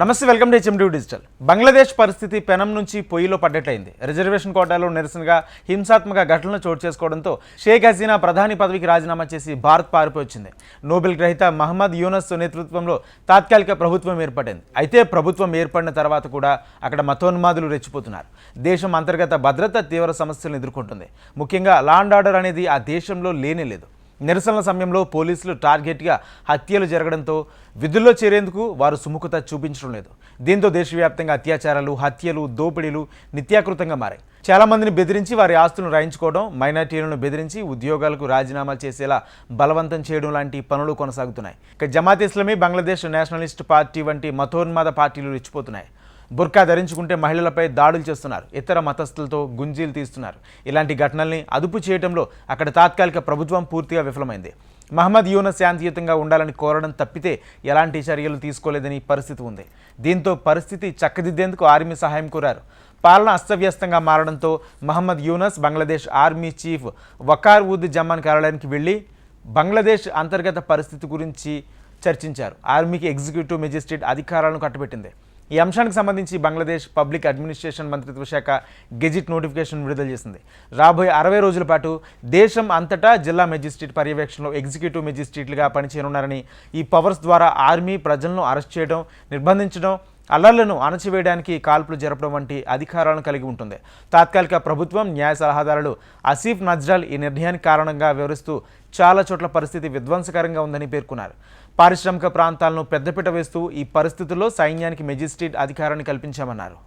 నమస్తే welcome to HMD digital Bangladesh పరిస్థితి పెనం నుంచి పొయ్యిలో పడ్డట్టయింది రిజర్వేషన్ కోటాలో నిరసనగా హింసాత్మక ఘటనలు చోటు చేసుకోవడంతో షేక్ హసీనా ప్రధాని పదవికి రాజీనామా చేసి భారత్ పారిపోయింది. వచ్చింది నోబెల్ గ్రహీత మహమ్మద్ యూనస్ నేతృత్వంలో తాత్కాలిక ప్రభుత్వం ఏర్పడింది. అయితే ప్రభుత్వం ఏర్పడిన తర్వాత కూడా అక్కడ మతోన్మాదులు రెచ్చిపోతున్నారు. దేశం అంతర్గత భద్రత తీవ్ర సమస్యలను ఎదుర్కొంటుంది. ముఖ్యంగా లా అండ్ ఆర్డర్ అనేది ఆ దేశంలో లేనే లేదు. నిరసనల సమయంలో పోలీసులు టార్గెట్గా హత్యలు జరగడంతో విధుల్లో చేరేందుకు వారు సుముఖత చూపించడం లేదు. దీంతో దేశవ్యాప్తంగా అత్యాచారాలు హత్యలు దోపిడీలు నిత్యాకృతంగా మారాయి. చాలా మందిని బెదిరించి వారి ఆస్తులను రాయించుకోవడం మైనార్టీలను బెదిరించి ఉద్యోగాలకు రాజీనామా చేసేలా బలవంతం చేయడం లాంటి పనులు కొనసాగుతున్నాయి. ఇక జమాత్ ఇస్లామీ బంగ్లాదేశ్ నేషనలిస్ట్ పార్టీ వంటి మతోన్మాద పార్టీలు రెచ్చిపోతున్నాయి. బుర్కా ధరించుకుంటే మహిళలపై దాడులు చేస్తున్నారు. ఇతర మతస్థులతో గుంజీలు తీస్తున్నారు. ఇలాంటి ఘటనల్ని అదుపు చేయడంలో అక్కడ తాత్కాలిక ప్రభుత్వం పూర్తిగా విఫలమైంది. మహమ్మద్ యూనస్ శాంతియుతంగా ఉండాలని కోరడం తప్పితే ఎలాంటి చర్యలు తీసుకోలేదని పరిస్థితి ఉంది. దీంతో పరిస్థితి చక్కదిద్దేందుకు ఆర్మీ సహాయం కోరారు. పాలన అస్తవ్యస్తంగా మారడంతో మహమ్మద్ యూనస్ బంగ్లాదేశ్ ఆర్మీ చీఫ్ వకార్ ఉద్ జమాన్ కార్యాలయానికి వెళ్ళి బంగ్లాదేశ్ అంతర్గత పరిస్థితి గురించి చర్చించారు. ఆర్మీకి ఎగ్జిక్యూటివ్ మెజిస్ట్రేట్ అధికారాలను కట్టబెట్టింది. ఈ అంశానికి సంబంధించి బంగ్లాదేశ్ పబ్లిక్ అడ్మినిస్ట్రేషన్ మంత్రిత్వ శాఖ గెజిట్ నోటిఫికేషన్ విడుదల చేసింది. రాబోయే అరవై రోజుల పాటు దేశం అంతటా జిల్లా మెజిస్ట్రేట్ పర్యవేక్షణలో ఎగ్జిక్యూటివ్ మెజిస్ట్రేట్లుగా పనిచేయనున్నారని ఈ పవర్స్ ద్వారా ఆర్మీ ప్రజలను అరెస్ట్ చేయడం నిర్బంధించడం అల్లర్లను అణచివేయడానికి కాల్పులు జరపడం వంటి అధికారాలను కలిగి ఉంటుంది. తాత్కాలిక ప్రభుత్వం న్యాయ సలహాదారులు అసీఫ్ నజ్రాల్ ఈ నిర్ణయానికి కారణంగా వివరిస్తూ చాలా చోట్ల పరిస్థితి విధ్వంసకరంగా ఉందని పేర్కొన్నారు. పారిశ్రామిక ప్రాంతాలను పెద్దపీట వేస్తూ ఈ పరిస్థితుల్లో సైన్యానికి మెజిస్ట్రేట్ అధికారాన్ని కల్పించామన్నారు.